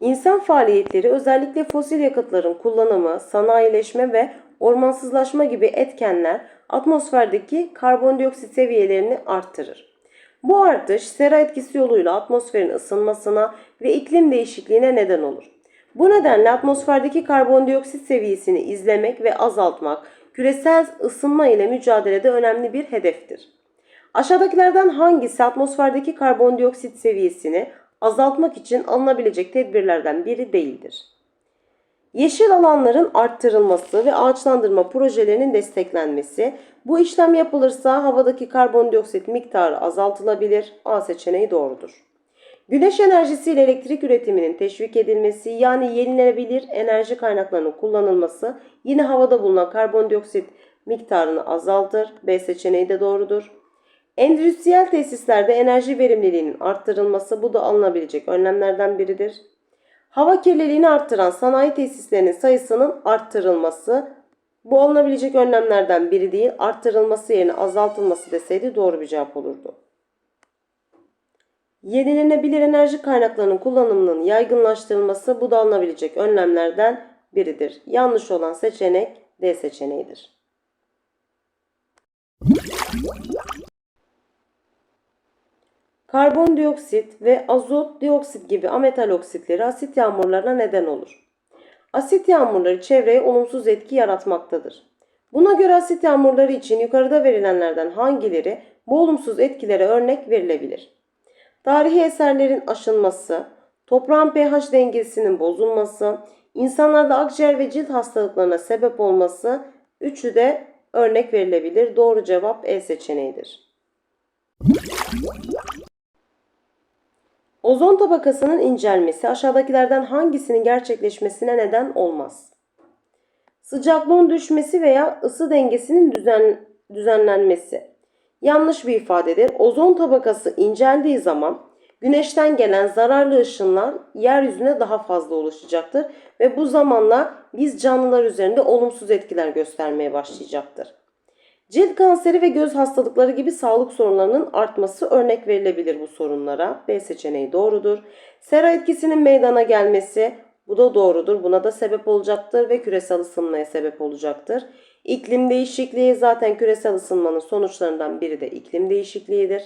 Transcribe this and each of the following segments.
İnsan faaliyetleri özellikle fosil yakıtların kullanımı, sanayileşme ve ormansızlaşma gibi etkenler atmosferdeki karbondioksit seviyelerini arttırır. Bu artış sera etkisi yoluyla atmosferin ısınmasına ve iklim değişikliğine neden olur. Bu nedenle atmosferdeki karbondioksit seviyesini izlemek ve azaltmak küresel ısınma ile mücadelede önemli bir hedeftir. Aşağıdakilerden hangisi atmosferdeki karbondioksit seviyesini azaltmak için alınabilecek tedbirlerden biri değildir? Yeşil alanların arttırılması ve ağaçlandırma projelerinin desteklenmesi. Bu işlem yapılırsa havadaki karbondioksit miktarı azaltılabilir. A seçeneği doğrudur. Güneş enerjisiyle elektrik üretiminin teşvik edilmesi yani yenilenebilir enerji kaynaklarının kullanılması yine havada bulunan karbondioksit miktarını azaltır. B seçeneği de doğrudur. Endüstriyel tesislerde enerji verimliliğinin arttırılması bu da alınabilecek önlemlerden biridir. Hava kirliliğini arttıran sanayi tesislerinin sayısının arttırılması bu alınabilecek önlemlerden biri değil, arttırılması yerine azaltılması deseydi doğru bir cevap olurdu. Yenilenebilir enerji kaynaklarının kullanımının yaygınlaştırılması bu da alınabilecek önlemlerden biridir. Yanlış olan seçenek D seçeneğidir. Karbondioksit ve azot dioksit gibi ametal oksitleri asit yağmurlarına neden olur. Asit yağmurları çevreye olumsuz etki yaratmaktadır. Buna göre asit yağmurları için yukarıda verilenlerden hangileri bu olumsuz etkilere örnek verilebilir? Tarihi eserlerin aşınması, toprağın pH dengesinin bozulması, insanlarda akciğer ve cilt hastalıklarına sebep olması üçü de örnek verilebilir. Doğru cevap E seçeneğidir. Ozon tabakasının incelmesi aşağıdakilerden hangisinin gerçekleşmesine neden olmaz? Sıcaklığın düşmesi veya ısı dengesinin düzen, düzenlenmesi. Yanlış bir ifadedir. Ozon tabakası inceldiği zaman güneşten gelen zararlı ışınlar yeryüzüne daha fazla ulaşacaktır ve bu zamanla biz canlılar üzerinde olumsuz etkiler göstermeye başlayacaktır. Cilt kanseri ve göz hastalıkları gibi sağlık sorunlarının artması örnek verilebilir bu sorunlara. B seçeneği doğrudur. Sera etkisinin meydana gelmesi bu da doğrudur. Buna da sebep olacaktır ve küresel ısınmaya sebep olacaktır. İklim değişikliği zaten küresel ısınmanın sonuçlarından biri de iklim değişikliğidir.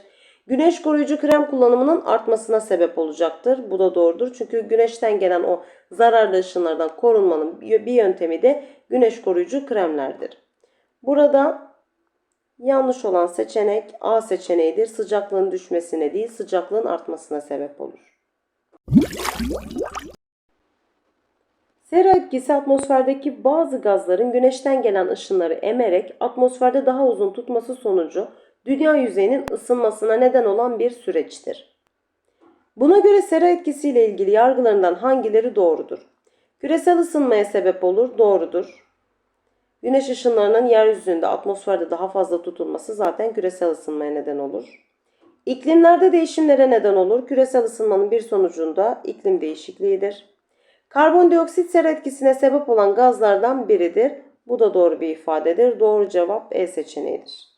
Güneş koruyucu krem kullanımının artmasına sebep olacaktır. Bu da doğrudur. Çünkü güneşten gelen o zararlı ışınlardan korunmanın bir yöntemi de güneş koruyucu kremlerdir. Burada Yanlış olan seçenek A seçeneğidir. Sıcaklığın düşmesine değil sıcaklığın artmasına sebep olur. Sera etkisi atmosferdeki bazı gazların güneşten gelen ışınları emerek atmosferde daha uzun tutması sonucu dünya yüzeyinin ısınmasına neden olan bir süreçtir. Buna göre sera etkisiyle ilgili yargılarından hangileri doğrudur? Küresel ısınmaya sebep olur, doğrudur. Güneş ışınlarının yeryüzünde atmosferde daha fazla tutulması zaten küresel ısınmaya neden olur. İklimlerde değişimlere neden olur. Küresel ısınmanın bir sonucunda iklim değişikliğidir. Karbondioksit sera etkisine sebep olan gazlardan biridir. Bu da doğru bir ifadedir. Doğru cevap E seçeneğidir.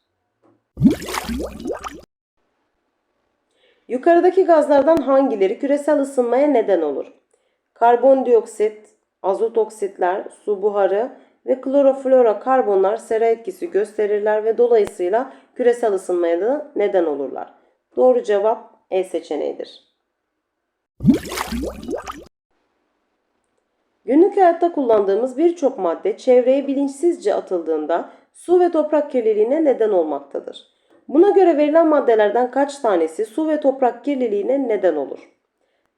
Yukarıdaki gazlardan hangileri küresel ısınmaya neden olur? Karbondioksit, azot oksitler, su buharı ve kloroflora karbonlar sera etkisi gösterirler ve dolayısıyla küresel ısınmaya da neden olurlar. Doğru cevap E seçeneğidir. Günlük hayatta kullandığımız birçok madde çevreye bilinçsizce atıldığında su ve toprak kirliliğine neden olmaktadır. Buna göre verilen maddelerden kaç tanesi su ve toprak kirliliğine neden olur?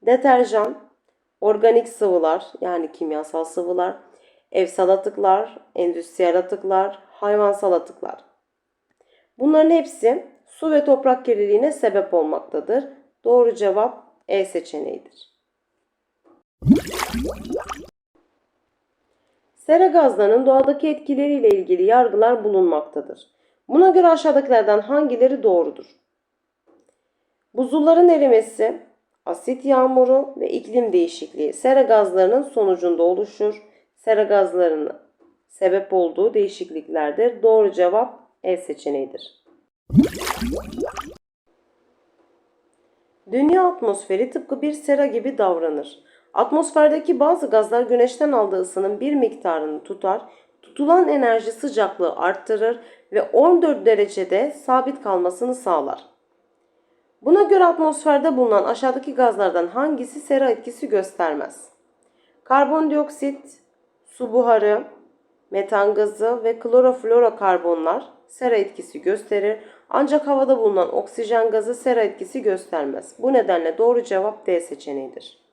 Deterjan, organik sıvılar yani kimyasal sıvılar, evsel atıklar, endüstriyel atıklar, hayvansal atıklar. Bunların hepsi su ve toprak kirliliğine sebep olmaktadır. Doğru cevap E seçeneğidir. Sera gazlarının doğadaki etkileriyle ilgili yargılar bulunmaktadır. Buna göre aşağıdakilerden hangileri doğrudur? Buzulların erimesi, asit yağmuru ve iklim değişikliği sera gazlarının sonucunda oluşur. Sera gazlarının sebep olduğu değişikliklerdir. Doğru cevap E seçeneğidir. Dünya atmosferi tıpkı bir sera gibi davranır. Atmosferdeki bazı gazlar güneşten aldığı ısının bir miktarını tutar, tutulan enerji sıcaklığı arttırır ve 14 derecede sabit kalmasını sağlar. Buna göre atmosferde bulunan aşağıdaki gazlardan hangisi sera etkisi göstermez? Karbondioksit, su buharı, metan gazı ve kloroflorokarbonlar sera etkisi gösterir. Ancak havada bulunan oksijen gazı sera etkisi göstermez. Bu nedenle doğru cevap D seçeneğidir.